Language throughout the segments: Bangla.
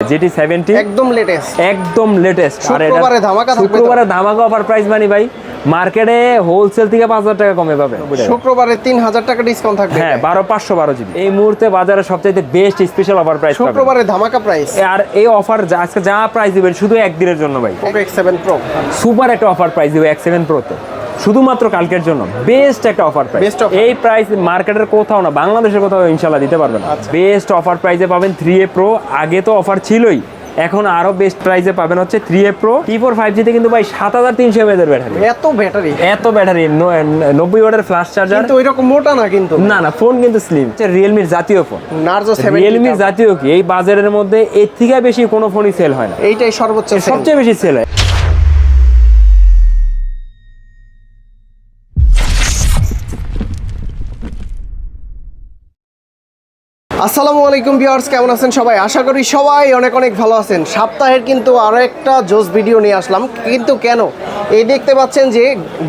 যেটি সেভেন্টি একদম লেটেস্ট একদম লেটেস্ট শুক্রবারে ধামাকা থাকবে শুক্রবারে ধামাকা অফার প্রাইস মানে ভাই। মার্কেটে হোলসেল থেকে পাঁচ হাজার টাকা কমে পাবে শুক্রবারে তিন হাজার টাকা ডিসকাউন্ট থাকবে। হ্যাঁ বারো পাঁচশো বারো জিবি এই মুহূর্তে বাজারে সবচাইতে বেস্ট স্পেশাল অফার প্রাইস শুক্রবারে ধামাকা প্রাইস আর এই অফার আজকে যা প্রাইস দিবেন শুধু একদিনের জন্য ভাই। এক্স সেভেন প্রো সুপার একটা অফার প্রাইস দিবে এক্স সেভেন প্রোতে শুধুমাত্র কালকের জন্য বেস্ট একটা অফার প্রাইস এই প্রাইস মার্কেটের কোথাও না বাংলাদেশের কোথাও ইনশাল্লাহ দিতে পারবেন। বেস্ট অফার প্রাইসে পাবেন থ্রি এ প্রো আগে তো অফার ছিলই। এখন আরও বেস্ট প্রাইসে পাবেন হচ্ছে three A pro T four five জিতে কিন্তু ভাই সাত হাজার তিনশো এমএদের ব্যাটারি এত ব্যাটারি এত ব্যাটারি নব্বই ওয়াটের ফ্লাশ চার্জার কিন্তু ওইরকম মোটা না কিন্তু। না না ফোন কিন্তু স্লিম রিয়েলমির জাতীয় ফোন নার্জো রিয়েলমির জাতীয় কি? এই বাজারের মধ্যে এর থেকে বেশি কোনো ফোনই সেল হয় না। এইটাই সর্বোচ্চ সবচেয়ে বেশি সেল হয়। আসসালামু আলাইকুম ভিউয়ার্স কেমন আছেন সবাই? আশা করি সবাই অনেক অনেক ভালো আছেন। সপ্তাহের কিন্তু আরও একটা জোস ভিডিও নিয়ে আসলাম। কিন্তু কেন? এই দেখতে পাচ্ছেন যে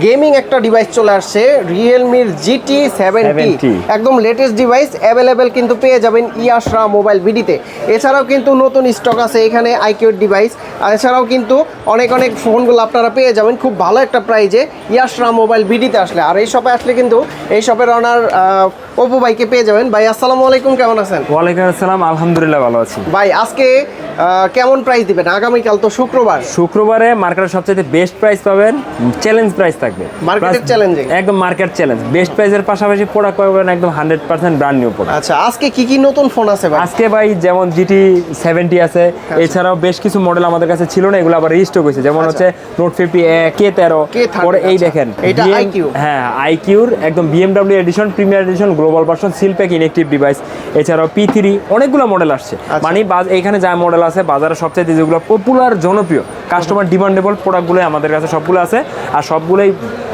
গেমিং একটা ডিভাইস চলে আসছে রিয়েলমির জিটি সেভেন্টি 70 একদম লেটেস্ট ডিভাইস অ্যাভেলেবেল কিন্তু পেয়ে যাবেন ইয়াশরা মোবাইল বিডিতে এছাড়াও কিন্তু নতুন স্টক আছে এখানে আইকিউর ডিভাইস আর এছাড়াও কিন্তু অনেক অনেক ফোনগুলো আপনারা পেয়ে যাবেন খুব ভালো একটা প্রাইজে ইয়াশরা মোবাইল বিডিতে আসলে। আর এই শপে আসলে কিন্তু এই শপের অনার অপু ভাইকে পেয়ে যাবেন। ভাই আসসালামু আলাইকুম কেমন আছেন? ওয়ালাইকুম আসসালাম আলহামদুলিল্লাহ ভালো আছি। ভাই আজকে কেমন প্রাইস দিবেন? আগামীকাল তো শুক্রবার। শুক্রবারে মার্কেটের সবচেয়ে বেস্ট প্রাইস পাবেন চ্যালেঞ্জ প্রাইস থাকবে। Plus challenging। একদম মার্কেট চ্যালেঞ্জ বেস্ট প্রাইসের পাশাপাশি প্রোডাক্ট পাবেন একদম hundred percent brand new product আচ্ছা আজকে কি কি নতুন ফোন আছে ভাই? আজকে ভাই যেমন জিটি সেভেন্টি আছে আচ্ছা। এছাড়াও বেশ কিছু মডেল আমাদের কাছে ছিল না এগুলো আবার রিস্টক হয়েছে। যেমন হচ্ছে নোট ফিফটি কে তেরো K30 পরে এই আচ্ছা। দেখেন হ্যাঁ আইকিউর একদম BMW edition premier edition global version seal pack inactive device এছাড়াও পি থ্রি অনেকগুলো মডেল আসছে। আচ্ছা। মানে এখানে যা মডেল আছে বাজারে সবচেয়ে যেগুলো পপুলার জনপ্রিয় কাস্টমার ডিমান্ডেবল প্রোডাক্টগুলো আমাদের কাছে সবগুলো আছে। আর সবগুলোই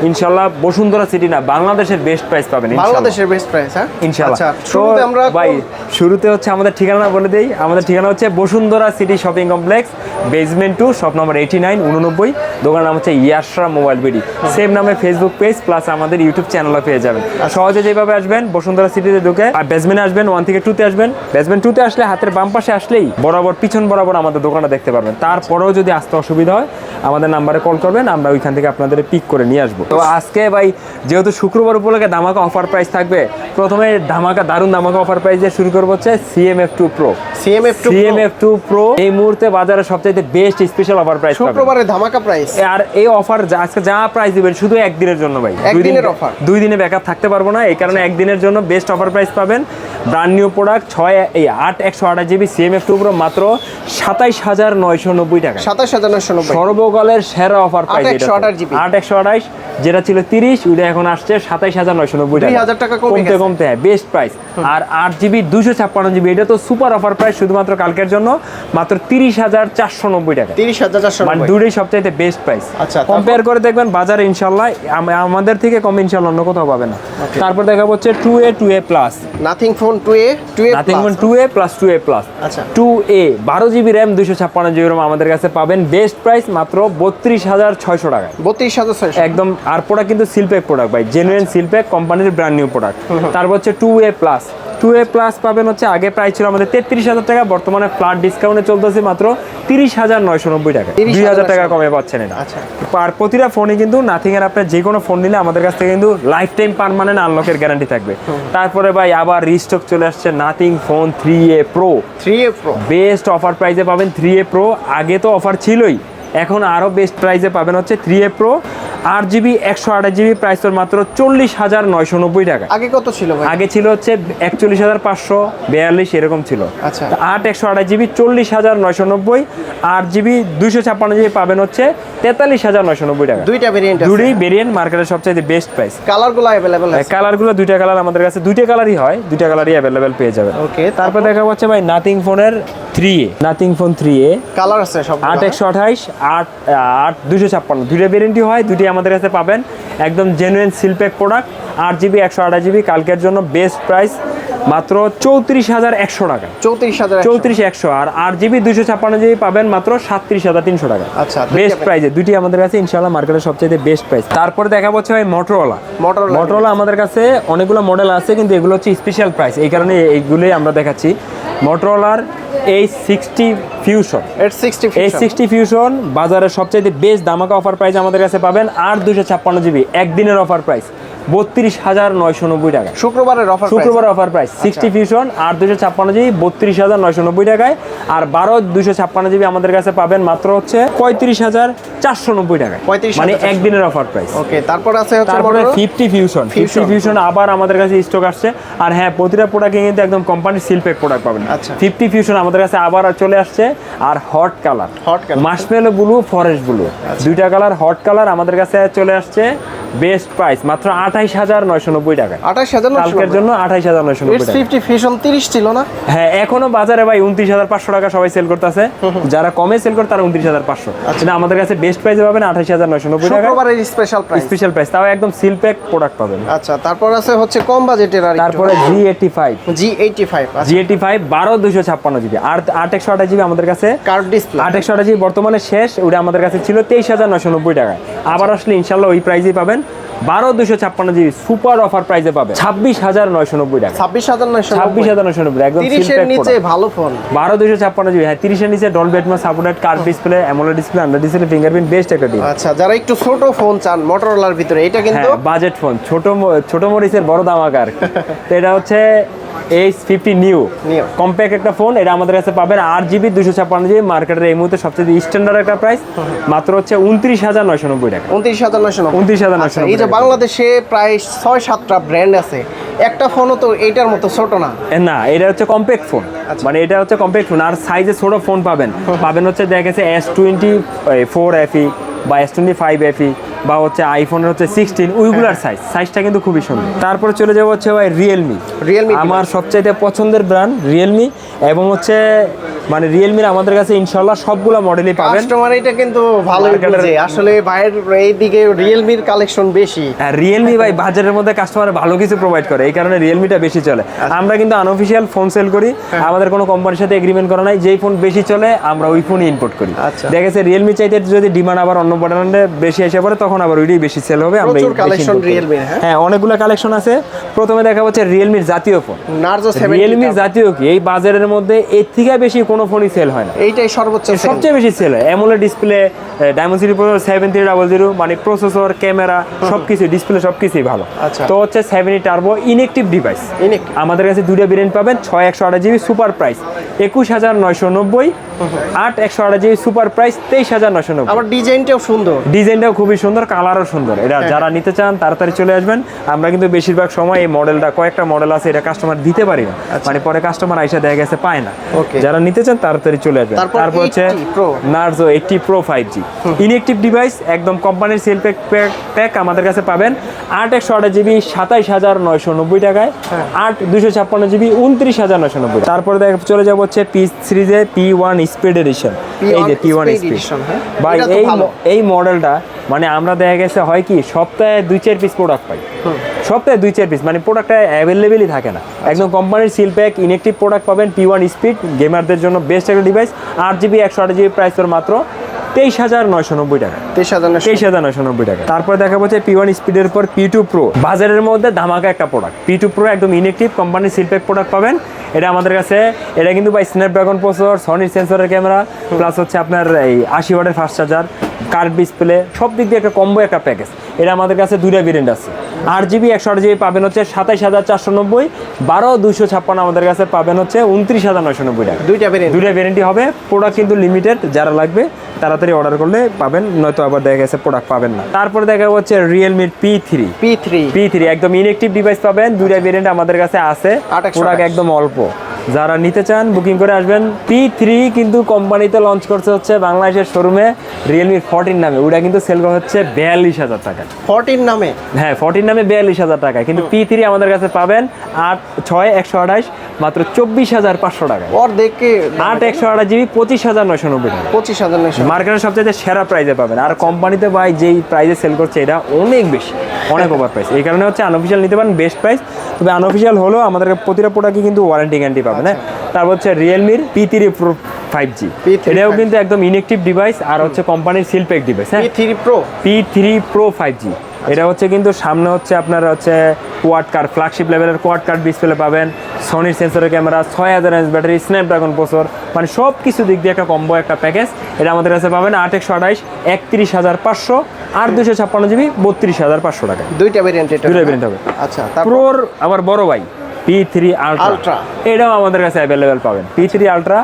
ইনশাল্লাহ বসুন্ধরা সিটি না বাংলাদেশের বেস্ট প্রাইস পাবেন বাংলাদেশের বেস্ট প্রাইস হ্যাঁ? ইনশাআল্লাহ। আচ্ছা শুরুতে আমরা ভাই শুরুতে হচ্ছে আমাদের ঠিকানা বলে দেই। আমাদের ঠিকানা হচ্ছে Bashundhara city shopping complex basement two shop number eighty nine উননব্বই। দোকানের নাম হচ্ছে ইয়াশরা মোবাইল বিডি সেম নামে ফেসবুক পেজ প্লাস আমাদের ইউটিউব চ্যানেলও পেয়ে যাবেন। সহজে যেভাবে আসবেন বসুন্ধরা সিটিতে ঢুকে আর বেসমেন্টে আসবেন ওয়ান থেকে টুতে আসবেন। বেসমেন্ট টুতে আসলে হাতের বাম পাশে আসলেই বরাবর পিছন বরাবর আমাদের দোকানটা দেখতে পারবেন। তারপরেও যদি আসতে অসুবিধা হয় আমাদের নাম্বারে কল করবেন আমরা ওইখান থেকে আপনাদের পিক করে নিয়ে আসব। তো আজকে ভাই যেহেতু শুক্রবার উপলক্ষে ধামাকা অফার প্রাইস থাকবে প্রথমে ধামাকা দারুণ ধামাকা অফার প্রাইস দিয়ে শুরু করব হচ্ছে CMF two pro CMF two CMF two pro এই মুহূর্তে বাজারে সবচাইতে বেস্ট স্পেশাল অফার প্রাইস শুক্রবারে ধামাকা প্রাইস আর এই অফার আজকে যা প্রাইস দিবেন শুধু একদিনের জন্য ভাই। দুই দিন- একদিনের offer? দুই দিনে ব্যাকআপ থাকতে পারব না এই কারণে একদিনের জন্য বেস্ট অফার প্রাইস পাবেন। ব্র্যান্ড নিউ প্রোডাক্ট ছয় এই আট একশো আঠাশ জিবি সিএমএফ টু প্রো মাত্র সাতাইশ হাজার নয়শো নব্বই টাকা সাতাশ হাজার নশো নব্বই। সর্বকালের সেরা অফার প্রাইস 828 GB আট একশো আঠাশ যেটা ছিল তিরিশ ওইটা এখন আসছে সাতাইশ হাজার নয়শো নব্বই টাকা। 2000 টাকা কমতে কমতে হ্যাঁ বেস্ট প্রাইস আর আট জিবি দুশো ছাপ্পান্ন জিবি এটা তো সুপার অফার প্রাইস শুধুমাত্র কালকের জন্য মাত্র তিরিশ হাজার চারশো নব্বই টাকা তিরিশ হাজার চারশো মানে দুটোই সবচাইতে বেস্ট প্রাইস আচ্ছা, কম্পেয়ার করে দেখবেন বাজারে ইনশাল্লাহ আমাদের থেকে কম ইনশাল্লাহ অন্য কোথাও পাবে না। তারপর দেখা হচ্ছে two A two A plus nothing phone two A two A nothing two A plus two A plus আচ্ছা। টু এ বারো জিবি র্যাম দুশো ছাপ্পান্ন জিবি র্যাম আমাদের কাছে পাবেন। বেস্ট প্রাইস মাত্র বত্রিশ হাজার ছয়শো টাকা। বত্রিশ হাজার ছয়শো। একদম আর প্রোডাক্ট কিন্তু সিলপ্যাক প্রোডাক্ট ভাই। জেনুইন সিলপ্যাক কোম্পানির ব্র্যান্ড নিউ প্রোডাক্ট তারপর হচ্ছে two A plus two A plus পাবেন হচ্ছে আগে প্রাইস ছিল আমাদের তেত্রিশ হাজার টাকা বর্তমানে ফ্ল্যাট ডিসকাউন্টে চলতেছে মাত্র তিরিশ হাজার নয়শো নব্বই টাকা। 30,990 দুই হাজার টাকা কমে পাচ্ছেন এটা। আচ্ছা। আর প্রতিটা ফোনে কিন্তু নাথিং এর আপনার যে কোনো ফোন নিলে আমাদের কাছ থেকে কিন্তু লাইফ টাইম পারমানেন্ট আনলকের গ্যারান্টি থাকবে তারপরে ভাই আবার রিস্টক চলে আসছে nothing phone three A pro three A pro best offer প্রাইসে পাবেন থ্রি এ প্রো আগে তো অফার ছিলই এখন আরও বেস্ট প্রাইসে পাবেন হচ্ছে থ্রি এ প্রো আট জিবি একশো আঠাশ জিবি প্রাইস তোর মাত্র চল্লিশ হাজার নয়শো নব্বই টাকা। আগে কত ছিল ভাই? আগে ছিল হচ্ছে একচল্লিশ হাজার পাঁচশো বিয়াল্লিশ এরকম ছিল। আচ্ছা। আট একশো আঠাশ জিবি চল্লিশ হাজার নয়শো নব্বই আট জিবি দুইশো ছাপ্পান্ন জিবি পাবেন হচ্ছে তেতাল্লিশ হাজার নয়শো নব্বই টাকা। দুইটা ভেরিয়েন্ট দুটোই ভেরিয়েন্ট মার্কেটের সবচেয়ে বেস্ট প্রাইস কালারগুলো অ্যাভেলেবেল আছে। কালারগুলো দুইটা কালার আমাদের কাছে দুইটা কালারই হয় দুইটা কালারই অ্যাভেলেবেল পেয়ে যাবেন। ওকে তারপর দেখা যাচ্ছে ভাই নাথিং ফোনের three A nothing phone three A colour আছে সব আট একশো আঠাইশ আট আট দুশো ছাপ্পান্ন। দুইটা ভেরিয়েন্টই হয় দুটি আমাদের কাছে পাবেন। একদম জেনুইন সিলপ্যাক প্রোডাক্ট আট জিবি একশো আঠাশ জিবি কালকের জন্য বেস্ট প্রাইস মাত্র চৌত্রিশ হাজার একশো টাকা। চৌত্রিশ হাজার চৌত্রিশ একশো আর আট জিবি দুশো ছাপ্পান্ন জিবি পাবেন মাত্র সাতত্রিশ হাজার তিনশো টাকা। আচ্ছা, বেস্ট প্রাইসে দুটি আমাদের কাছে ইনশাল্লাহ মার্কেটের সবচেয়ে বেস্ট প্রাইস তারপরে দেখা হচ্ছে ভাই মোটরওয়ালা Motorola মোটরওয়ালা আমাদের কাছে অনেকগুলো মডেল আছে কিন্তু এগুলো হচ্ছে স্পেশাল প্রাইস এই কারণে এইগুলোই আমরা দেখাচ্ছি। মোটরওয়ালার এই সিক্সটি ফিউশন এই সিক্সটি ফিউশন বাজারের সবচাইতে বেস্ট দামাকা অফার প্রাইস আমাদের কাছে পাবেন আর দুশো ছাপ্পান্ন জিবি। একদিনের অফার প্রাইস বত্রিশ হাজার নয়শো নব্বই টাকা শুক্রবারের অফার শুক্রবার অফার প্রাইস সিক্সটি ফিউশন আর দুশো ছাপ্পান্ন জিবি বত্রিশ হাজার নয়শো নব্বই টাকায়। আর বারো দুশো ছাপ্পান্ন জিবি আমাদের কাছে পাবেন মাত্র হচ্ছে পঁয়ত্রিশ হাজার চারশো নব্বই 35,490 মানে একদিনের অফার প্রাইস ওকে তারপর আছে তারপরে ফিফটি ফিউশন ফিফটি ফিউশন আবার আমাদের কাছে স্টক আসছে। আর হ্যাঁ প্রতিটা প্রোডাক্টে কিন্তু একদম কোম্পানির সিলপ্যাক প্রোডাক্ট পাবেন। আচ্ছা। ফিফটি ফিউশন আমাদের কাছে আবার চলে আসছে। আর hot colour Hot color। Marshmallow blue forest blue দুইটা কালার হট কালার আমাদের কাছে চলে আসছে। বেস্ট প্রাইস মাত্র আঠাইশ হাজার নয়শো নব্বই টাকা। আঠাশ হাজার কালকের জন্য আঠাইশ হাজার নয়শো নব্বই ফিফটি ফিউশন তিরিশ ছিল না? হ্যাঁ এখনও বাজারে ভাই উনত্রিশ হাজার পাঁচশো টাকা সবাই সেল করতেছে। যারা কমে সেল করে তারা উনত্রিশ হাজার পাঁচশো। কিন্তু আমাদের কাছে বেস্ট প্রাইসে পাবেন আঠাইশ হাজার নয়শো নব্বই টাকা। স্পেশাল প্রাইস স্পেশাল প্রাইস তাও একদম সিল প্যাক প্রোডাক্ট পাবেন। আচ্ছা তারপর আছে হচ্ছে কম বাজেটের আর তারপরে G eighty five G eighty five G eighty five বারো দুশো ছাপ্পান্ন জিবি আর আট একশো আঠাশ জিবি আমাদের কাছে। কার্ড ডিসপ্লে আট একশো আঠাশ জিবি বর্তমানে শেষ ওটা আমাদের কাছে ছিল তেইশ হাজার নয়শো নব্বই টাকায় আবার আসলে ইনশাল্লাহ ওই প্রাইসেই পাবেন। বারো দুশো ছাপ্পান্ন জিবি সুপার অফার প্রাইসে পাবেন। ছাব্বিশ হাজার নয়শো নব্বই টাকা। ছাব্বিশ হাজার নয়শো ছাব্বিশ হাজার নয়শো নব্বই একদম নিচে ভালো ফোন বারো দুশো ছাপ্পান্ন জিবি। হ্যাঁ তিরিশের নিচে Dolby বেটমা supported curved display AMOLED display under display fingerprint best একটা ডিম আচ্ছা যারা একটু ছোট ফোন চান মোটরোলার ভিতরে এটা কিন্তু হ্যাঁ বাজেট ফোন ছোট ছোট মরিচের বড় দাম আকার তো এটা হচ্ছে এইচ ফিফটি নিউ। কম্প্যাক্ট একটা ফোন এটা আমাদের কাছে পাবেন আট জিবি দুশো ছাপ্পান্ন জিবি মার্কেটের এই মুহূর্তে সবচেয়ে স্ট্যান্ডার্ড একটা প্রাইস মাত্র হচ্ছে উনত্রিশ হাজার নয়শো নব্বই টাকা। উনত্রিশ হাজার নয়শো উনত্রিশ হাজার নয়শো এই যে বাংলাদেশে প্রায় ছয় সাতটা ব্র্যান্ড আছে। একটা ফোনও তো এইটার মতো ছোট না। না এটা হচ্ছে কম্প্যাক্ট ফোন আচ্ছা। মানে এটা হচ্ছে কম্প্যাক্ট ফোন আর সাইজে ছোট ফোন পাবেন। পাবেন হচ্ছে দেখা গেছে এস টোয়েন্টি ফোর এফি বা এস টোয়েন্টি ফাইভ এফি বা হচ্ছে আইফোনের হচ্ছে সিক্সটিন ওইগুলার সাইজ সাইজটা কিন্তু খুবই সুন্দর। তারপরে চলে যাব হচ্ছে ভাই রিয়েলমি রিয়েলমি আমার সবচাইতে পছন্দের ব্র্যান্ড রিয়েলমি এবং হচ্ছে মানে রিয়েলমির আমাদের কাছে ইনশাল্লাহ সবগুলো মডেলই পাবেন। কাস্টমার এটা কিন্তু এর- বুঝে। আসলে ভাইয়ের এইদিকে রিয়েলমির কালেকশন বেশি। আর রিয়েলমি ভাই বাজারের মধ্যে কাস্টমার ভালো কিছু প্রোভাইড করে এই কারণে রিয়েলমিটা বেশি চলে। আমরা কিন্তু আনঅফিসিয়াল ফোন সেল করি আমাদের কোনো কোম্পানির সাথে এগ্রিমেন্ট করা নাই যেই ফোন বেশি চলে আমরা ওই ফোনই ইম্পোর্ট করি। আচ্ছা। দেখা গেছে রিয়েলমি চাইতে যদি ডিমান্ড আবার অন্য ব্র্যান্ডে বেশি এসে পড়ে তখন আবার ওইটাই বেশি সেল হবে আমরা এই করি। Realme-র, হ্যাঁ? হ্যাঁ অনেকগুলো কালেকশন আছে। প্রথমে দেখা হচ্ছে রিয়েলমির জাতীয় ফোন নার্জো রিয়েলমির জাতীয় কি? এই বাজারের মধ্যে এর থেকে বেশি কোনো ফোনই সেল হয় না। এইটাই সর্বোচ্চ সবচেয়ে বেশি সেল হয়। AMOLED display Dimensity pro seven three double zero মানে প্রসেসর ক্যামেরা সব কিছু ডিসপ্লে সব কিছুই ভালো। আচ্ছা। তো হচ্ছে সেভেনি টার্বো ইনএক্টিভ ডিভাইস। আমাদের কাছে দুইটা ভেরিয়েন্ট পাবেন ছয় একশো আঠাশ জিবি সুপার প্রাইস একুশ হাজার নয়শো নব্বই আট একশো আঠাশ জিবি সুপার প্রাইস তেইশ হাজার নয়শো নব্বই। আবার ডিজাইনটাও সুন্দর। ডিজাইনটাও খুবই সুন্দর কালারও সুন্দর। এটা হ্যাঁ। যারা নিতে চান তাড়াতাড়ি চলে আসবেন। আমরা কিন্তু বেশিরভাগ সময় এই মডেলটা কয়েকটা মডেল আছে এটা কাস্টমার দিতে পারি না। মানে পরে কাস্টমার আইসা দেখা গেছে পায় না। আচ্ছা। যারা নিতে চান তাড়াতাড়ি চলে আসবেন। তারপর হচ্ছে 80 Pro। Narzo eighty pro five G inactive device একদম কোম্পানির সেল প্যাক প্যাক আমাদের কাছে পাবেন। আট একশো আঠাশ জিবি সাতাইশ হাজার নয়শো নব্বই টাকায়। হ্যাঁ। আট দুশো ছাপ্পান্ন জিবি উনত্রিশ হাজার নয়শো নব্বই তারপরে দেখ চলে যাব হচ্ছে পি সিরিজে পি ওয়ান স্পিড এডিশন এই যে পি ওয়ান স্পিড? ভাই এই এই মডেলটা মানে আমরা দেখা গেছে হয় কি সপ্তাহে দুই চার পিস প্রোডাক্ট পাই। সপ্তাহে দুই চার পিস মানে প্রোডাক্টটা অ্যাভেলেবেলই থাকে না। একদম কোম্পানির সিল প্যাক ইনেকটিভ প্রোডাক্ট পাবেন পি ওয়ান স্পিড গেমারদের জন্য বেস্ট একটা ডিভাইস আট জিবি একশো আট জিবি প্রাইস তোর মাত্র। তেইশ হাজার নয়শো নব্বই টাকা। তেইশ হাজার তেইশ হাজার নয়শো নব্বই টাকা। তারপরে দেখা যাচ্ছে পি ওয়ান স্পিডের পর পি টু প্রো বাজারের মধ্যে ধামাকা একটা প্রোডাক্ট পি টু প্রো একদম ইনেকটিভ কোম্পানির সিলপেক প্রোডাক্ট পাবেন। এটা আমাদের কাছে এটা কিন্তু ভাই স্ন্যাপড্রাগন প্রসেসর সনির সেন্সরের ক্যামেরা প্লাস হচ্ছে আপনার এই আশি ওয়াটের ফাস্ট চার্জার কার্ড ডিসপ্লে সব দিক দিয়ে একটা কম্বো একটা প্যাকেজ এটা আমাদের কাছে দুইটা ভেরিয়েন্ট আছে। আট জিবি একশো আট জিবি পাবেন হচ্ছে সাতাইশ হাজার চারশো নব্বই বারো দুশো ছাপ্পান্ন আমাদের কাছে পাবেন হচ্ছে উনত্রিশ হাজার নয়শো নব্বই টাকা। দুইটা ভেরিয়েন্ট দুইটা ভ্যারেন্টি হবে প্রোডাক্ট কিন্তু লিমিটেড যারা লাগবে তাড়াতাড়ি অর্ডার করলে পাবেন নয়তো আবার দেখা গেছে প্রোডাক্ট পাবেন না। তারপরে দেখা হচ্ছে Realme P three P three P three একদম ইনএক্টিভ ডিভাইস পাবেন দুইটা ভ্যারেন্ট আমাদের কাছে আছে প্রোডাক্ট একদম অল্প। যারা নিতে চান বুকিং করে আসবেন। পি থ্রি কিন্তু কোম্পানিতে লঞ্চ করছে হচ্ছে বাংলাদেশের শোরুমে রিয়েলমি ফোরটিন নামে। ওটা কিন্তু সেল করা হচ্ছে বিয়াল্লিশ হাজার টাকা ফোরটিন নামে? হ্যাঁ ফোরটিন নামে বিয়াল্লিশ হাজার টাকা কিন্তু পি থ্রি আমাদের কাছে পাবেন আট ছয় একশো আঠাশ মাত্র চব্বিশ হাজার পাঁচশো টাকা ওর দেখে আট একশো আঠাশ জিবি পঁচিশ হাজার নয়শো নব্বই টাকা পঁচিশ হাজার নয়শো মার্কেটের সবচেয়ে সেরা প্রাইজে পাবেন। আর কোম্পানিতে ভাই যেই প্রাইজে সেল করছে এটা অনেক বেশি অনেক ওভার প্রাইস এই কারণে হচ্ছে আনঅফিসিয়াল নিতে পারেন বেস্ট প্রাইস তবে আনঅফিসিয়াল হলেও আমাদের প্রতিটা প্রোডাক্টই কিন্তু ওয়ারেন্টি গ্যারান্টি পাবেন হ্যাঁ তারপর হচ্ছে রিয়েলমির P three pro five G P3 এটাও কিন্তু একদম ইনেকটিভ ডিভাইস আর হচ্ছে কোম্পানির সিলপ্যাক ডিভাইস হ্যাঁ? Three pro P three pro five G এটা হচ্ছে কিন্তু সামনে হচ্ছে আপনার হচ্ছে কোয়াড কার ফ্ল্যাগশিপ লেভেলের কোয়াড কার ডিসপ্লে পাবেন। সনির সেন্সরের ক্যামেরা ছয় হাজার এমএস ব্যাটারি স্ন্যাপড্রাগন প্রসর মানে সব কিছু দিক দিয়ে একটা কম্বো একটা প্যাকেজ এটা আমাদের কাছে পাবেন আট একশো আঠাইশ একত্রিশ হাজার পাঁচশো। আর দুশো ছাপ্পান্ন জিবি বত্রিশ হাজার পাঁচশো টাকা। দুইটা ভেরিয়েন্ট দুটো হবে। আচ্ছা প্রোর আমার বড় ভাই পি থ্রি। আলট্রা এটাও আমাদের কাছে অ্যাভেলেবেল পাবেন। পি থ্রি আলট্রা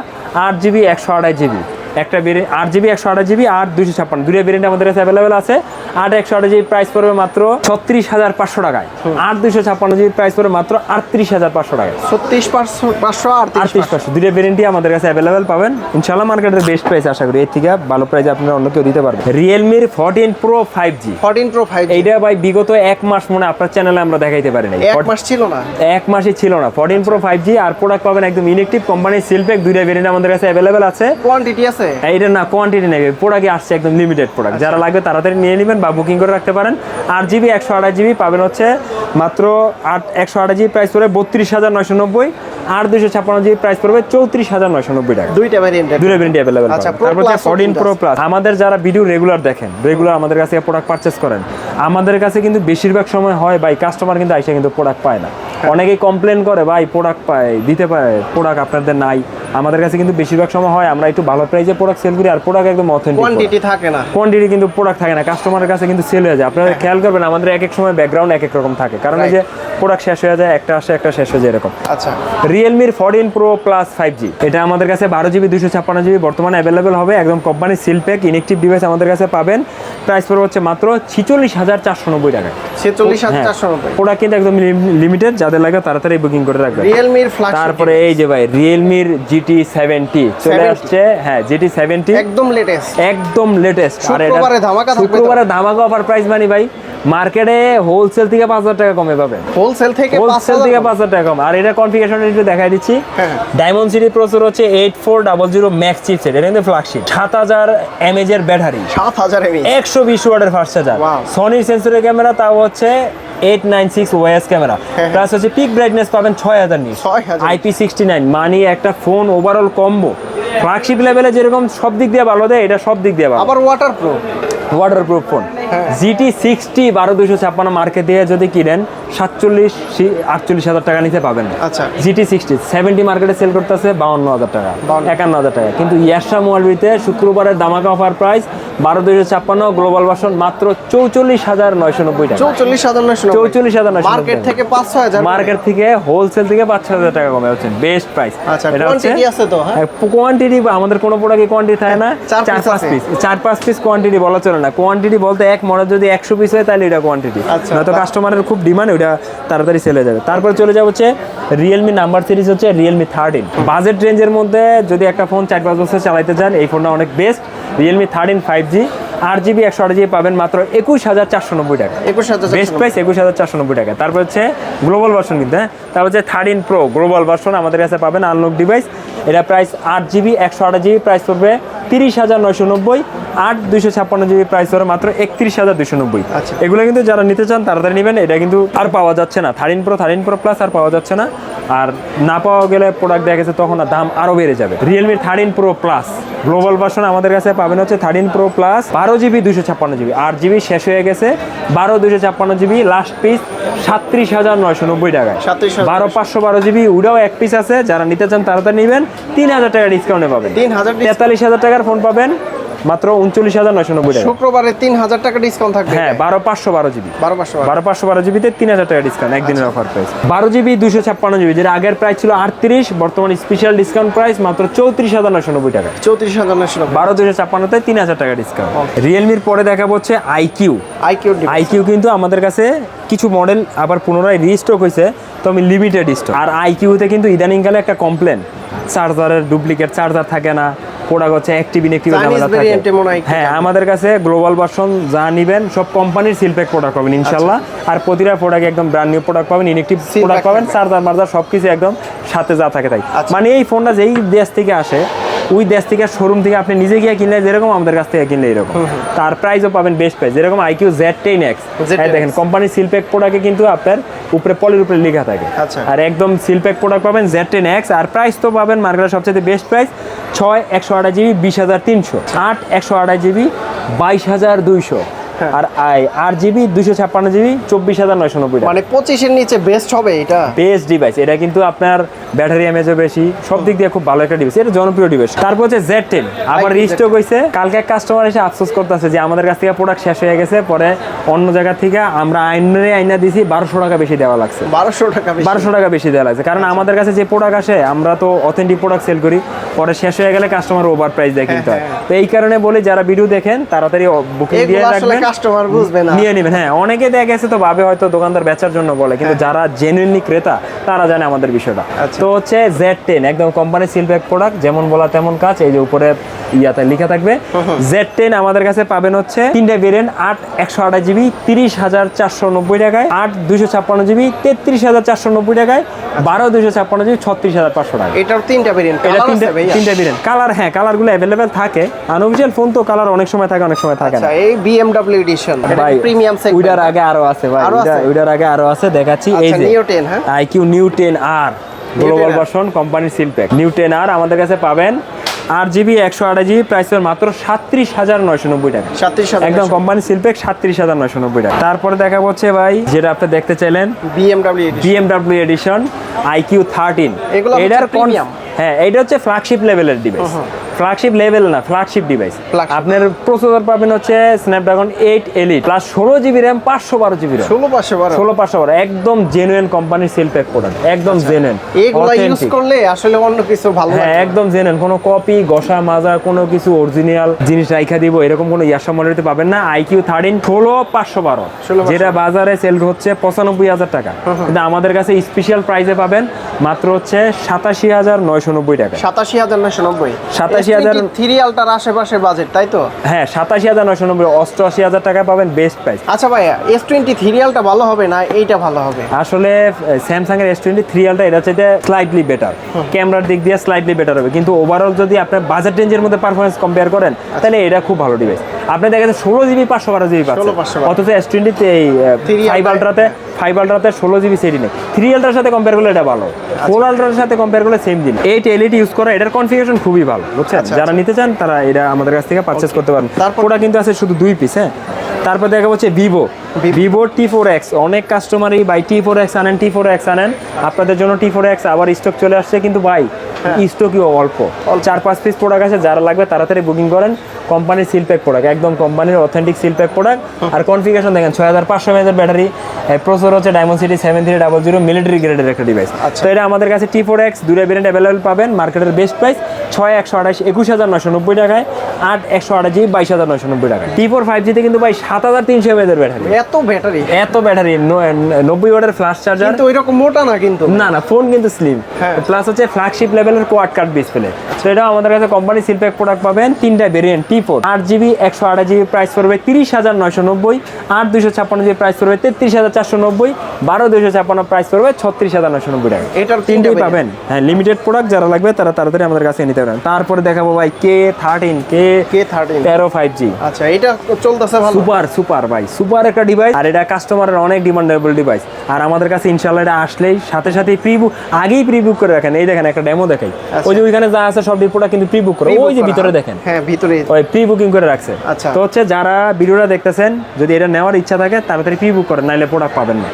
আট জিবি একশো আড়াই জিবি। একটা ভেরিয়েন্ট আট জিবি একশো আঠাশ জিবি আর দুশো ছাপ্পান্ন। দুটো ভেরিয়েন্ট আমাদের কাছে অ্যাভেলেবেল আছে। আট একশো আঠাশ জিবি প্রাইস পড়বে মাত্র ছত্রিশ হাজার পাঁচশো টাকায়। আর দুশো ছাপ্পান্ন জিবি প্রাইস পড়বে মাত্র আটত্রিশ হাজার পাঁচশো টাকায়। ছত্রিশ পাঁচশো পাঁচশো আটত্রিশ পাঁচশো। দুটো ভেরিয়েন্টই আমাদের কাছে অ্যাভেলেবেল পাবেন। ইনশাল্লাহ মার্কেটের বেস্ট প্রাইস আশা করি। এর থেকে ভালো প্রাইস আপনারা অন্য কেউ দিতে পারবেন। রিয়েলমির fourteen pro five G fourteen pro five এইটা ভাই বিগত এক মাস মনে আপনার চ্যানেলে আমরা দেখাইতে পারি নাই এক মাস ছিল না। এক মাসই ছিল না। ফোরটিন প্রো ফাইভ জি আর প্রোডাক্ট পাবেন একদম ইলেকট্রিক কোম্পানির সিলপ্যাক দুইটা ভেরিয়েন্ট আমাদের কাছে অ্যাভেলেবেল আছে। কোয়ান্টিটি আছে? এটা না কোয়ান্টিটি নেই। প্রোডাক্ট আসছে একদম লিমিটেড প্রোডাক্ট যারা লাগবে তাড়াতাড়ি নিয়ে নেবেন। বা বুকিং করে রাখতে পারেন। আট জিবি একশো আঠাশ জিবি পাবেন হচ্ছে মাত্র আট একশো আঠাশ জিবি প্রাইস পড়বে বত্রিশ হাজার নয়শো নব্বই আর দুশো ছাপ্পান্ন জিবি প্রাইস পড়বে চৌত্রিশ হাজার নয়শো নব্বই টাকা। দুইটা ভ্যারিয়েন্ট দুটো ভ্যারিয়েন্ট অ্যাভেলেবেল আচ্ছা, তারপর হচ্ছে ফোরটিন প্রো প্লাস আমাদের যারা ভিডিও রেগুলার দেখেন রেগুলার আমাদের কাছে প্রোডাক্ট পারচেস করেন আমাদের কাছে কিন্তু বেশিরভাগ সময় হয় ভাই কাস্টমার কিন্তু আইসা কিন্তু প্রোডাক্ট পায় না। অনেকেই কমপ্লেন করে ভাই প্রোডাক্ট পায় দিতে পারে প্রোডাক্ট আপনাদের নাই। আমাদের কাছে কিন্তু বেশিরভাগ সময় হয় আমরা একটু ভালো প্রাইসে প্রোডাক্ট সেল করি আর প্রোডাক্ট একদম অথেন্টিক কোয়ান্টিটি থাকে না। কোয়ান্টিটি কিন্তু প্রোডাক্ট থাকে না কাস্টমারের কাছে কিন্তু সেল হয়ে যায়। আপনারা খেয়াল করবেন আমাদের এক এক সময় ব্যাকগ্রাউন্ড এক এক রকম থাকে। কারণ এই যে প্রোডাক্ট শেষ হয়ে যায় একটা আসে একটা শেষ হয়ে যায় এরকম। আচ্ছা। রিয়েলমির fourteen pro plus five G এটা আমাদের কাছে বারো জিবি দুশো ছাপ্পান্ন জিবি বর্তমানে অ্যাভেলেবেল হবে একদম কোম্পানির সিলপ্যাক ইনেকটিভ ডিভাইস আমাদের কাছে পাবেন। প্রাইস পড়বে হচ্ছে মাত্র ছিচল্লিশ হাজার চারশো নব্বই টাকায়। ছেচল্লিশ হাজার হ্যাঁ। চারশো নব্বই। প্রোডাক্ট কিন্তু একদম লিমিটেড যাদের লাগে তাড়াতাড়ি বুকিং করে রাখবেন। রিয়েলমির ফ্ল্যাগশিপ তারপরে এই যে ভাই রিয়েলমির জিটি সেভেন্টি চলে আসছে। হ্যাঁ জিটি সেভেন্টি একদম লেটেস্ট একদম লেটেস্ট শুক্রবারে ধামাকা থাকবে শুক্রবারে ধামাকা অফার প্রাইস মানি ভাই। মার্কেটে হোলসেল থেকে পাঁচ হাজার টাকা কমে পাবেন। হোলসেল থেকে পাঁচ হোলসেল থেকে পাঁচ হাজার টাকা কম। আর এটা কনফিগারেশন একটু দেখাই দিচ্ছি। হ্যাঁ। ডায়মন্ড সিটি প্রসেসর হচ্ছে eight four double zero max chipset এটা কিন্তু ফ্ল্যাগশিপ সাত হাজার এমএজ এর ব্যাটারি সাত হাজার এমএ একশো বিশ ওয়াটের ফার্স্ট চার্জার. সনির সেন্সরের ক্যামেরা তাও হচ্ছে eight nine six YS camera. Plus হচ্ছে পিক ব্রাইটনেস পাবেন ছয় হাজার 6000 আইপি সিক্সটি নাইন মানে একটা ফোন ওভারঅল কম্বো ফ্ল্যাগশিপ লেভেলে যেরকম সব দিক দিয়ে ভালো দেয় এটা সব দিক দিয়ে ভালো। আবার waterproof waterproof phone. GT sixty বারো দুশো ছাপ্পান্ন মার্কেট দিয়ে যদি কিনেন সাতচল্লিশ আটচল্লিশ হাজার টাকা নিতে পাবেন। আচ্ছা। জিটি সিক্সটি সেভেন্টি মার্কেটে সেল করতেছে বাউন্ন হাজার টাকা একান্ন হাজার টাকা। কিন্তু ইয়াসা মোবাইলবিতে শুক্রবারের দামাকা অফার প্রাইস বারো দুশো ছাপ্পান্ন গ্লোবাল ভার্সন মাত্র চৌচল্লিশ হাজার নয়শো নব্বই টাকা। চৌচল্লিশ হাজার নয়শো চৌচল্লিশ হাজার নয়শো মার্কেট থেকে পাঁচ ছয় হাজার মার্কেট থেকে হোলসেল থেকে পাঁচ ছ হাজার টাকা কমে হচ্ছে বেস্ট প্রাইস আচ্ছা, হ্যাঁ? কোয়ান্টিটি আমাদের কোনো প্রোডাক্টে কোয়ান্টিটি থাকে না চার চার পাঁচ পিস চার পাঁচ পিস কোয়ান্টিটি বলা চলে না। কোয়ান্টিটি বলতে এক মনে যদি একশো পিস হয় তাহলে এটা কোয়ান্টিটি আচ্ছা, নয়তো। কাস্টমারের খুব ডিমান্ড ওটা তাড়াতাড়ি চলে যাবে। তারপরে চলে যাবে হচ্ছে রিয়েলমি নাম্বার সিরিজ হচ্ছে রিয়েলমি থার্টিন বাজেট রেঞ্জের মধ্যে যদি একটা ফোন চার পাঁচ বছর চালাইতে চান এই ফোনটা অনেক best Realme thirteen five G আট জিবি একশো আট জিবি পাবেন মাত্র একুশ হাজার চারশো নব্বই টাকা। একুশ হাজার বেস্ট প্রাইস একুশ হাজার চারশো নব্বই টাকা। তারপর হচ্ছে গ্লোবাল ভার্সন কিন্তু হ্যাঁ? তারপর হচ্ছে থার্টিন প্রো গ্লোবাল ভার্সন আমাদের কাছে পাবেন আনলক ডিভাইস এটা প্রাইস আট জিবি একশো আট জিবি প্রাইস পড়বে তিরিশ হাজার নয়শো নব্বই। আট দুইশো ছাপ্পান্ন জিবি প্রাইস পড়বে মাত্র একত্রিশ হাজার দুশো নব্বই। আচ্ছা। এগুলো কিন্তু যারা নিতে চান তাড়াতাড়ি নেবেন এটা কিন্তু আর পাওয়া যাচ্ছে না। Thirteen pro thirteen pro plus আর পাওয়া যাচ্ছে না। আর না পাওয়া গেলে প্রোডাক্ট দেখা গেছে তখন দাম আরও বেড়ে যাবে। Realme thirteen pro plus global version আমাদের কাছে পাবেন হচ্ছে থার্টিন প্রো প্লাস বারো জিবি দুশো ছাপ্পান্ন জিবি। আট জিবি শেষ হয়ে গেছে বারো দুশো ছাপ্পান্ন জিবি লাস্ট পিস সাত্রিশ হাজার নয়শো নব্বই টাকায়। বারো পাঁচশো বারো জিবি ওটাও এক পিস আছে যারা নিতে চান তাড়াতাড়ি নেবেন তিন হাজার টাকা ডিসকাউন্টে পাবেন। তিন হাজার তেতাল্লিশ হাজার টাকার ফোন পাবেন। মাত্র উনচল্লিশ হাজার নয়শো নব্বই টাকা। শুক্রবারে তিন হাজার টাকা ডিসকাউন্ট থাকবে। হ্যাঁ বারো পাঁচশো বারো জিবি। বারো পাঁচশো বারো। পাঁচশো বারো জিবিতে তিন হাজার টাকা ডিসকাউন্ট একদিনের আচ্ছা। অফার প্রাইস বারো জিবি দুশো ছাপ্পান্ন জিবি যেটা আগের প্রাইস ছিল আটত্রিশ বর্তমানে স্পেশাল ডিসকাউন্ট প্রাইস মাত্র চৌত্রিশ হাজার নশো নব্বই টাকা। চৌত্রিশ হাজার নয়শো নব্বই। বারো দুশো ছাপ্পান্নতে তিন হাজার টাকা ডিসকাউন্ট রিয়েলমির পরে দেখা হচ্ছে আইকিউ আইকিউ আইকিউ কিন্তু আমাদের কাছে কিছু মডেল আবার পুনরায় রিস্টক হয়েছে তো আমি লিমিটেড স্টক আর আইকিউতে কিন্তু ইদানিংকালে একটা কমপ্লেন চার্জারের ডুপ্লিকেট চার্জার থাকে না প্রোডাক্ট হচ্ছে অ্যাক্টিভ ইনঅ্যাক্টিভ ঝামেলা থাকে। হয় আমাদের কাছে গ্লোবাল ভার্সন যা নিবেন সব কোম্পানির সিলপ্যাক প্রোডাক্ট পাবেন ইনশাল্লাহ। আর প্রতিটা প্রোডাক্ট একদম ব্র্যান্ড নিউ প্রোডাক্ট পাবেন ইনঅ্যাক্টিভ প্রোডাক্ট পাবেন চার্জার মার্জার সব কিছু একদম সাথে যা থাকে তাই। আচ্ছা। মানে এই ফোনটা যেই দেশ থেকে আসে ওই দেশ থেকে শোরুম থেকে আপনি নিজে গিয়ে কিনলে যেরকম আমাদের কাছ থেকে কিনলে এরকম। তার প্রাইসও পাবেন বেস্ট প্রাইস যেরকম আইকিউ জেড টেন এক্স দেখেন কোম্পানি সিলপ্যাক প্রোডাক্টে কিন্তু আপনার উপরে পলের উপরে লেখা থাকে। আচ্ছা। আর একদম সিলপ্যাক প্রোডাক্ট পাবেন জেড টেন এক্স আর প্রাইস তো পাবেন মার্কেটের সবচেয়ে বেস্ট প্রাইস ছয় একশো আঠাশ জিবি বিশ হাজার তিনশো। আট একশো আঠাশ জিবি বাইশ হাজার দুইশো। আর আই আট জিবি দুশো ছাপ্পান্ন জিবি চব্বিশ হাজার নয়শো নব্বই মানে পঁচিশের নিচে বেস্ট হবে এটা? বেস্ট ডিভাইস এটা কিন্তু আপনার ব্যাটারি এমএজও বেশি সব দিক দিয়ে খুব ভালো একটা ডিভাইস এটা জনপ্রিয় ডিভাইস তারপর হচ্ছে জেড টেন আবার রিস্টক হয়েছে কালকে এক কাস্টমার এসে আফসোস করতেছে যে আমাদের কাছ থেকে প্রোডাক্ট শেষ হয়ে গেছে পরে অন্য জায়গা থেকে আমরা আইনে আইনা দিছি বারোশো টাকা বেশি দেওয়া লাগছে। বারোশো টাকা বারোশো টাকা বেশি দেওয়া লাগছে কারণ আমাদের কাছে যে প্রোডাক্ট আসে আমরা তো অথেন্টিক প্রোডাক্ট সেল করি পরে শেষ হয়ে গেলে কাস্টমার ওভার প্রাইস দেয় কিনতে। হয়। তো এই কারণে বলি যারা ভিডিও দেখেন তাড়াতাড়ি বুকিং দিয়ে রাখবেন। কাস্টমার বুঝবে না। নিয়ে নেবেন হ্যাঁ অনেকে দেখা গেছে তো ভাবে হয়তো দোকানদার বেচার জন্য বলে কিন্তু যারা জেনুইনলি ক্রেতা তারা জানে আমাদের বিষয়টা। আচ্ছা। তো হচ্ছে জেড টেন একদম কোম্পানি সিলপ্যাক প্রোডাক্ট যেমন বলা তেমন কাজ এই যে উপরে ইয়াতে লেখা থাকবে। জেড টেন আমাদের কাছে পাবেন হচ্ছে তিনটা ভেরিয়েন্ট আট একশো আঠাশ জিবি তিরিশ হাজার চারশো নব্বই টাকায় আট দুশো ছাপ্পান্ন জিবি তেত্রিশ হাজার চারশো নব্বই টাকায় বারো দুশো ছাপ্পান্ন জিবি ছত্রিশ হাজার পাঁচশো টাকা এটার তিনটা ভেরিয়েন্ট এটা তিনটা তিনটা ভেরিয়েন্ট কালার হ্যাঁ কালারগুলো অ্যাভেলেবেল থাকে। আনঅফিসিয়াল ফোন তো কালার অনেক সময় থাকে অনেক সময় থাকে না। আচ্ছা এই বিএমডব্লিউ এডিশন ভাই প্রিমিয়াম ওইটার সেগমেন্ট আগে আরও আছে ভাই আরও ওইটার আগে আরও আছে দেখাচ্ছি এই আচ্ছা যে। নিও 10 হ্যাঁ? আইকিউ নিউ আর গ্লোবাল ভার্সন কোম্পানির সিলপ্যাক নিউ আর আমাদের কাছে পাবেন আট জিবি একশো আঠাশ জিবি প্রাইস মাত্র সাত্রিশ হাজার নয়শো নব্বই টাকা। সাতত্রিশ একদম কোম্পানি সিলপ্যাক সাত্রিশ হাজার নয়শো নব্বই টাকা। তারপরে দেখা হচ্ছে ভাই যেটা আপনি দেখতে চাইলেন BMW edition BMW edition iQOO thirteen এটার কোন হ্যাঁ এটা হচ্ছে ফ্ল্যাগশিপ লেভেলের ডিভাইস ফ্ল্যাগশিপ লেভেল না ফ্ল্যাগশিপ ডিভাইস আপনার প্রসেসর পাবেন হচ্ছে স্ন্যাপড্রাগন এইট এলিট প্লাস ষোলো জিবি র্যাম পাঁচশো বারো জিবি র্যাম ষোলো পাঁচশো বারো। ষোলো পাঁচশো বারো একদম জেনুইন কোম্পানির সেল প্যাক প্রোডাক্ট একদম জেনুইন এগুলা ইউজ করলে আসলে অন্য কিছু ভালো হ্যাঁ একদম জেনুইন কোনো কপি ঘষা মাজা কোনো কিছু অরিজিনাল জিনিস রাইখা দিব এরকম কোনো ইয়াসা মডেলতে পাবেন না। আইকিউ থার্টিন ষোলো পাঁচশো বারো। যেটা বাজারে সেল হচ্ছে পঁচানব্বই হাজার টাকা। কিন্তু আমাদের কাছে স্পেশাল প্রাইসে পাবেন মাত্র হচ্ছে সাতাশি হাজার নয়শো নব্বই টাকা। সাতাশি হাজার নয়শো নব্বই। 87,000 থ্রি আলটার আশেপাশে বাজেট তাই তো? হ্যাঁ সাতাশি হাজার নয়শো নব্বই অষ্টআশি হাজার টাকা পাবেন বেস্ট প্রাইস আচ্ছা ভাইয়া এস টোয়েন্টি থ্রি আলটা ভালো হবে না এইটা ভালো হবে? আসলে স্যামসাং এর এস টোয়েন্টি থ্রি আলটা এটা চাইতে স্লাইটলি বেটার ক্যামেরার দিক দিয়ে স্লাইটলি বেটার হবে। কিন্তু ওভারঅল যদি আপনার বাজেট রেঞ্জের মধ্যে পারফরমেন্স কম্পেয়ার করেন তাহলে এটা খুব ভালো ডিভাইস আপনি দেখা যাচ্ছে ষোলো জিবি পাঁচশো বারো জিবি পাচ্ছেন অথচ এস টোয়েন্টিতে এই ফাইভ আলট্রাতে ফাইভ আলট্রাতে ষোলো জিবি সেটি নেই। থ্রি আলট্রার সাথে কম্পেয়ার করলে এটা ভালো। ফোর আলট্রার সাথে কম্পেয়ার করলে সেম জিনিস। এই এলইডি ইউজ করা এটার কনফিগারেশন খুবই ভালো বুঝছেন? আচ্ছা, যারা নিতে চান তারা এটা আমাদের কাছ থেকে পারচেস করতে পারেন। তারপর- কিন্তু আছে শুধু দুই পিস হ্যাঁ? তারপর দেখা হচ্ছে Vivo Vivo T four X অনেক কাস্টমারই বাই টি ফোর এক্স আনেন টি ফোর এক্স আনেন। আপনাদের জন্য টি ফোর এক্স আবার স্টক চলে আসছে কিন্তু ভাই হ্যাঁ। স্টকই অল্প। চার পাঁচ পিস প্রোডাক্ট আছে যারা লাগবে তাড়াতাড়ি বুকিং করেন। কোম্পানির সিল প্যাক প্রোডাক্ট একদম কোম্পানির অথেন্টিক সিল প্যাক প্রোডাক্ট আর কনফিগারেশন দেখেন ছয় হাজার পাঁচশো এমএজের ব্যাটারি প্রসেসর হচ্ছে Dimensity seven three double zero military গ্রেডের একটা ডিভাইস আচ্ছা। তো এটা আমাদের কাছে টি ফোর এক্স দুটো ভেরিয়েন্ট অ্যাভেলেবেল পাবেন মার্কেটের বেস্ট প্রাইস ছয় একশো আঠাশ একুশ হাজার নশো নব্বই টাকায়। আট একশো আঠাশ জিবি বাইশ হাজার নশো নব্বই টাকা। টি ফোর ফাইভ জিতে কিন্তু ভাই সাত হাজার তিনশো এমএজের ব্যাটারি এত ব্যাটারি এত ব্যাটারি নব্বই ওয়াটের ফ্ল্যাশ চার্জার কিন্তু ওইরকম মোটা না কিন্তু। না না ফোন কিন্তু স্লিম হ্যাঁ। প্লাস হচ্ছে ফ্ল্যাগশিপ লেভেলের কোয়াড কার্ড ডিসপ্লে তো এটা আমাদের কাছে কোম্পানি সিলপ্যাক প্রোডাক্ট পাবেন। তিনটা ভেরিয়েন্ট টি ফোর আট জিবি একশো আঠাশ জিবি প্রাইস পড়বে তিরিশ হাজার নয়শো নব্বই আট দুশো ছাপ্পান্ন জিবি প্রাইস পড়বে তেত্রিশ হাজার চারশো নব্বই বারো দুশো ছাপ্পান্ন প্রাইস পড়বে ছত্রিশ হাজার নয়শো নব্বই টাকা। এটার তিনটা তিনটেই পাবেন। হ্যাঁ লিমিটেড প্রোডাক্ট যারা লাগবে তারা তাড়াতাড়ি আমাদের কাছে নিতে পারেন। তারপরে দেখাবো ভাই K thirteen K K thirteen তেরো ফাইভ জি আচ্ছা এটা চলতেছে ভালো। সুপার সুপার ভাই। সুপার একটা ডিভাইস আর এটা কাস্টমারের অনেক ডিমান্ডেবল ডিভাইস আর আমাদের কাছে ইনশাল্লাহ এটা আসলেই সাথে সাথে প্রি বুক আগেই প্রি বুক করে রাখেন। এই দেখেন একটা ডেমো দেখাই। ওই যে ওইখানে যা আছে সব ডিপোটা কিন্তু প্রি বুক করে ওই যে ভিতরে দেখেন। হ্যাঁ ভিতরে। ওই প্রি বুকিং করে রাখছে। আচ্ছা। তো হচ্ছে যারা ভিডিওটা দেখতেছেন যদি এটা নেওয়ার ইচ্ছা থাকে তাড়াতাড়ি প্রি বুক করেন নাইলে প্রোডাক্ট পাবেন না।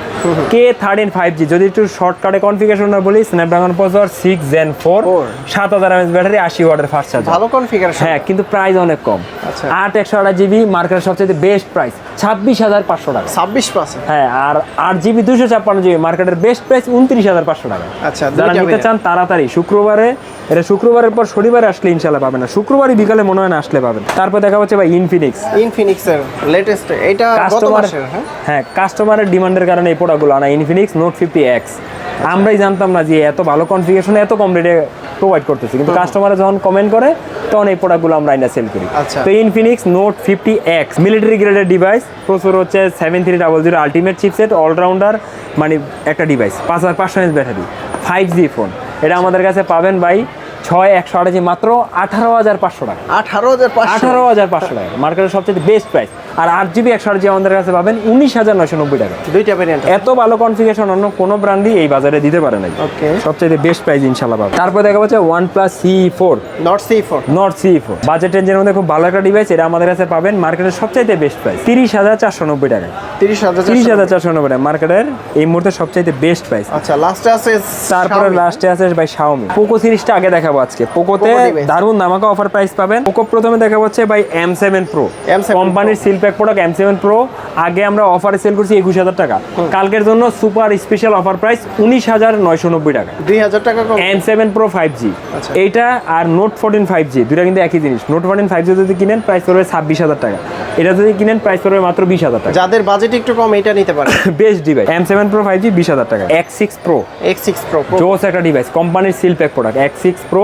কে থার্টিন ফাইভ জি যদি একটু শর্টকাটে কনফিগারেশনটা বলি Snapdragon processor six Gen four সাত হাজার এমএস ব্যাটারি আশি ওয়াটের ফাস্ট চার্জার ভালো কনফিগারেশন হ্যাঁ কিন্তু প্রাইস অনেক কম। আচ্ছা। আট একশো আঠাশ জিবি মার্কেটের সবচেয়ে বেস্ট প্রাইস ছাব্বিশ হাজার পাঁচশো টাকা। ছাব্বিশ পার্সেন্ট হ্যাঁ আর আট জিবি দুশো ছাপ্পান্ন জিবি মার্কেটের বেস্ট প্রাইস উনত্রিশ হাজার পাঁচশো টাকা। আচ্ছা, যারা নিতে চান তাড়াতাড়ি। শুক্রবারে এটা শুক্রবারের পর শনিবারে আসলে ইনশাল্লাহ পাবেন না। শুক্রবারই বিকালে মনে হয় না আসলে পাবেন। তারপর দেখা হচ্ছে ভাই ইনফিনিক্স ইনফিনিক্সের লেটেস্ট এটা কাস্টমার হ্যাঁ? হ্যাঁ কাস্টমারের ডিমান্ডের কারণে এই প্রোডাক্টগুলো আনা ইনফিনিক্স নোট ফিফটি এক্স আমরাই জানতাম না যে এত ভালো কনফিগারেশন এত কম রেটে প্রোভাইড করতেছি। কিন্তু কাস্টমার যখন কমেন্ট করে তখন এই প্রোডাক্টগুলো আমরা আইনা সেল করি। আচ্ছা। তো Infinix Note fifty X military গ্রেডের ডিভাইস প্রচুর হচ্ছে seven three double zero ultimate chipset all rounder মানে একটা ডিভাইস পাঁচ হাজার পাঁচশো এমএস ব্যাটারি ফাইভ জি ফোন এটা আমাদের কাছে পাবেন ভাই ছয় একশো জি মাত্র আঠারো হাজার পাঁচশো টাকা। আঠারো হাজার আঠারো হাজার পাঁচশো টাকা। মার্কেটের সবচেয়ে বেস্ট প্রাইস আর আট জিবি একশো আট জি আমাদের কাছে পাবেন উনিশ হাজার নয়শো নব্বই টাকা। দুইটা ভ্যারিয়েন্ট এত ভালো কনফিগারেশন অন্য কোনো ব্র্যান্ডই এই বাজারে দিতে পারে নাই। ওকে সবচেয়ে বেস্ট প্রাইস ইনশাল্লাহ পাবে তারপর দেখা যাচ্ছে OnePlus C four Nord C four Nord C four budget রেঞ্জের মধ্যে খুব ভালো একটা ডিভাইস এটা আমাদের কাছে পাবেন মার্কেটের সবচাইতে বেস্ট প্রাইস তিরিশ হাজার চারশো নব্বই টাকা তিরিশ হাজার তিরিশ হাজার চারশো নব্বই টাকা মার্কেটের এই মুহূর্তে সবচাইতে বেস্ট প্রাইস আচ্ছা লাস্টে আছে তারপরে লাস্টে আছে ভাই শাওমি পোকো সিরিজটা আগে দেখাবো আজকে। পোকোতে। দারুণ ধামাকা অফার প্রাইস পাবেন। পোকো প্রথমে দেখা হচ্ছে ভাই এম সেভেন প্রো M7 কোম্পানির seal pack product M seven pro আগে আমরা অফারে সেল করছি একুশ হাজার টাকা। কালকের জন্য সুপার স্পেশাল অফার প্রাইস উনিশ হাজার নয়শো নব্বই টাকা। দুই হাজার টাকা M seven pro five G. এইটা আর নোট ফোরটিন ফাইভ জি দুটা কিন্তু একই জিনিস। নোট ফোরটিন ফাইভ জি যদি কিনেন প্রাইস পড়বে ছাব্বিশ হাজার টাকা। এটা যদি কিনেন প্রাইস পড়বে মাত্র বিশ হাজার টাকা। যাদের বাজেট একটু কম এটা নিতে পারে best device M seven pro five G বিশ হাজার টাকা। X six pro X six pro জোস একটা ডিভাইস কোম্পানির seal pack product X six pro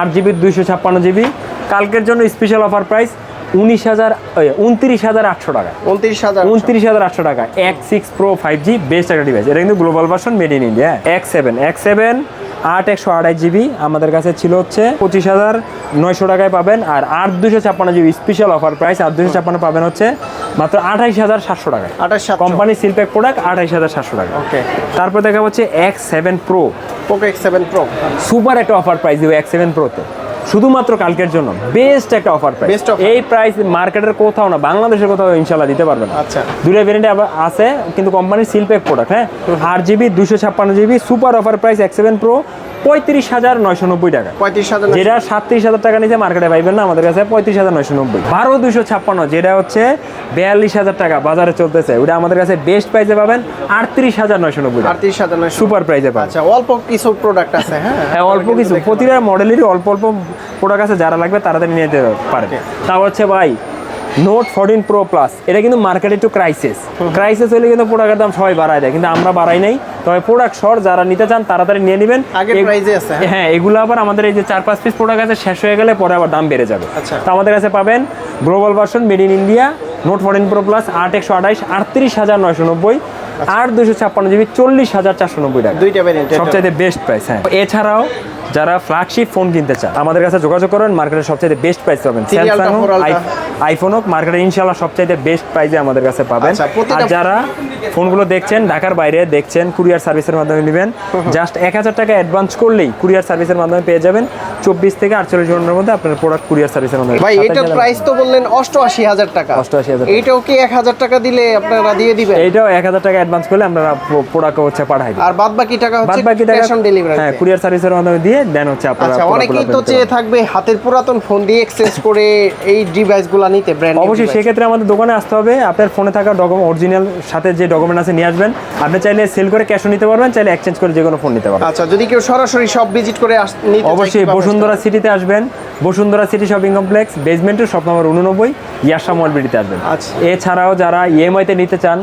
আট জিবি দুইশো ছাপ্পান্ন জিবি কালকের জন্য স্পেশাল অফার প্রাইস উনিশ হাজার উনত্রিশ হাজার আটশো টাকা। উনত্রিশ হাজার উনত্রিশ হাজার আটশো টাকা। X six pro five G best একটা ডিভাইস এটা কিন্তু global version made in India X seven X seven আট একশো আড়াই জিবি আমাদের কাছে ছিল হচ্ছে পঁচিশ হাজার নয়শো টাকায় পাবেন। আর আট দুশো ছাপ্পান্ন জিবি স্পেশাল অফার প্রাইস আট দুশো ছাপ্পান্ন পাবেন হচ্ছে মাত্র আঠাইশ হাজার সাতশো টাকায় আঠাশ কোম্পানি সিলপ্যাক প্রোডাক্ট আঠাইশ হাজার সাতশো টাকা। ওকে তারপর দেখা হচ্ছে X seven pro Poco X seven pro super একটা অফার প্রাইস দেবো এক্স সেভেন প্রোতে শুধুমাত্র কালকের জন্য। বেস্ট একটা অফার প্রাইস এই প্রাইস মার্কেটের কোথাও না বাংলাদেশের কোথাও ইনশাল্লাহ দিতে পারবেন না। আচ্ছা। দুটো ভেরিয়েন্টে আছে কিন্তু কোম্পানির সিলপ্যাক প্রোডাক্ট হ্যাঁ? আট জিবি দুশো ছাপ্পান্ন GB super offer price X seven pro পঁয়ত্রিশ হাজার নয়শো নব্বই টাকা। পঁয়ত্রিশ হাজার যেটা সাতত্রিশ হাজার টাকা নিচে মার্কেটে পাইবেন না আমাদের কাছে পঁয়ত্রিশ হাজার নয়শো নব্বই। বারো দুশো ছাপ্পান্ন যেটা হচ্ছে বিয়াল্লিশ হাজার টাকা বাজারে চলতেছে। ওটা আমাদের কাছে বেস্ট প্রাইসে পাবেন আটত্রিশ হাজার নয়শো নব্বই আটত্রিশ হাজার নয়শো সুপার প্রাইসে পাবেন। আচ্ছা অল্প কিছু প্রোডাক্ট আছে হ্যাঁ? হ্যাঁ অল্প কিছু। প্রতিটা মডেলেরই অল্প অল্প প্রোডাক্ট আছে যারা লাগবে তাড়াতাড়ি নিয়ে যেতে পারে তা হচ্ছে ভাই নোট ফোরটিন প্রো প্লাস এটা কিন্তু মার্কেটে একটু ক্রাইসিস ক্রাইসিস হলে কিন্তু প্রোডাক্টের দাম সবাই বাড়ায় দেয় কিন্তু আমরা বাড়াই নাই। তবে প্রোডাক্ট শর্ট যারা নিতে চান তাড়াতাড়ি নিয়ে নেবেন। হ্যাঁ? হ্যাঁ এগুলো আবার আমাদের এই যে চার পাঁচ পিস প্রোডাক্ট আছে শেষ হয়ে গেলে পরে আবার দাম বেড়ে যাবে। আচ্ছা। তো আমাদের কাছে পাবেন global version made in India Note fourteen pro plus আট একশো আঠাইশ আটত্রিশ হাজার নয়শো নব্বই আট দুশো ছাপ্পান্ন জিবি চল্লিশ হাজার চারশো নব্বই টাকা। দুইটা সবচাইতে বেস্ট প্রাইস হ্যাঁ। এছাড়াও যারা ফ্ল্যাগশিপ ফোন কিনতে চান আমাদের কাছে যোগাযোগ করেন মার্কেটে সবচেয়ে বেস্ট প্রাইস পাবেন স্যামসাং হোক। আইফোন হোক মার্কেটে ইনশাল্লাহ সবচাইতে বেস্ট প্রাইসে আমাদের কাছে পাবেন আচ্ছা, আর যারা ফোনগুলো দেখছেন ঢাকার বাইরে দেখছেন কুরিয়ার সার্ভিসের মাধ্যমে নেবেন। জাস্ট এক হাজার টাকা অ্যাডভান্স করলেই কুরিয়ার সার্ভিসের মাধ্যমে পেয়ে যাবেন চব্বিশ থেকে আটচল্লিশ ঘণ্টার মধ্যে আপনার প্রোডাক্ট কুরিয়ার সার্ভিসের মাধ্যমে। ভাই 27 এটার প্রাইস তো বললেন অষ্টআশি হাজার টাকা। 88,000 টাকা। এইটাও কি এক হাজার টাকা দিলে আপনারা দিয়ে দিবেন? এইটাও এক হাজার টাকা অ্যাডভান্স করলে আমরা প্রোডাক্ট হচ্ছে পাঠাই আর বাদ বাকি টাকা হচ্ছে বাকি টাকা অন ডেলিভারি হ্যাঁ কুরিয়ার সার্ভিসের মাধ্যমে দিয়ে দেন হচ্ছে আপনারা আচ্ছা অনেকেই তো চেয়ে থাকবে হাতের পুরাতন ফোন দিয়ে এক্সচেঞ্জ করে এই ডিভাইসগুলো নিতে ব্র্যান্ড অবশ্যই সেক্ষেত্রে আমাদের দোকানে আসতে হবে। আপনার ফোনে থাকা ডকুমেন্ট অরিজিনাল সাথে যে ডকুমেন্ট আছে নিয়ে আসবেন। আপনি চাইলে সেল করে ক্যাশও নিতে পারবেন চাইলে এক্সচেঞ্জ করে যে কোনো ফোন নিতে পারবেন। আচ্ছা যদি কেউ সরাসরি সব ভিজিট করে নিতে অবশ্যই বসুন্ধরা সিটিতে আসবেন। বসুন্ধরা সিটি শপিং কমপ্লেক্স বেসমেন্টের শপ নম্বর উননব্বই ইয়াসা মলবিডিতে আসবেন। আচ্ছা। এছাড়াও যারা ইএমআই তে নিতে চান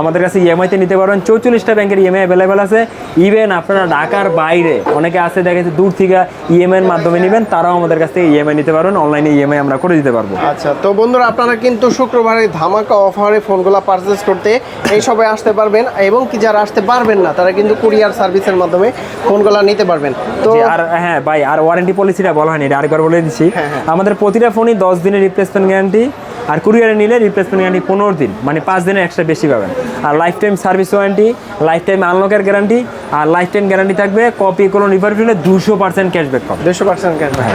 আমাদের কাছে ইএমআই তে নিতে পারবেন। চৌচল্লিশটা ব্যাংকের ইএমআই অ্যাভেলেবেল আছে। ইভেন আপনারা ঢাকার বাইরে অনেকে আছে দেখা যাচ্ছে দূর থেকে ইএমআই এর মাধ্যমে নেবেন তারাও আমাদের কাছ থেকে ইএমআই নিতে পারবেন। অনলাইনে ইএমআই আমরা করে দিতে পারব। আচ্ছা তো বন্ধুরা আপনারা কিন্তু শুক্রবারে ধামাকা অফারে ফোনগুলো পারচেস করতে এই সবাই আসতে পারবেন এবং কি যারা আসতে পারবেন না তারা কিন্তু কুরিয়ার সার্ভিসের মাধ্যমে ফোনগুলো নিতে পারবেন। তো আর হ্যাঁ ভাই আর ওয়ারেন্টি পলিসিটা বলা হয়নি এটা আরেকবার বলে দিচ্ছি। হ্যাঁ, হ্যাঁ। আমাদের প্রতিটা ফোনই দশ দিনের রিপ্লেসমেন্ট গ্যারান্টি আর কুরিয়ারে নিলে রিপ্লেসমেন্ট গ্যারান্টি পনেরো দিন মানে পাঁচ দিনের এক্সট্রা বেশি পাবেন। আর life time service warranty life time আনলকের গ্যারান্টি আর লাইফ টাইম গ্যারান্টি থাকবে কপি কোনো রিভার ফিলে দুশো পার্সেন্ট ক্যাশব্যাক পাবেন। দুশো পার্সেন্ট ক্যাশব্যাক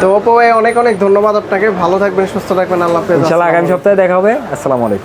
তো ওপো ভাই অনেক অনেক ধন্যবাদ আপনাকে। ভালো থাকবেন সুস্থ থাকবেন আল্লাহ হাফেজ। ইনশাল্লাহ আগামী সপ্তাহে দেখা হবে। আসসালামু আলাইকুম।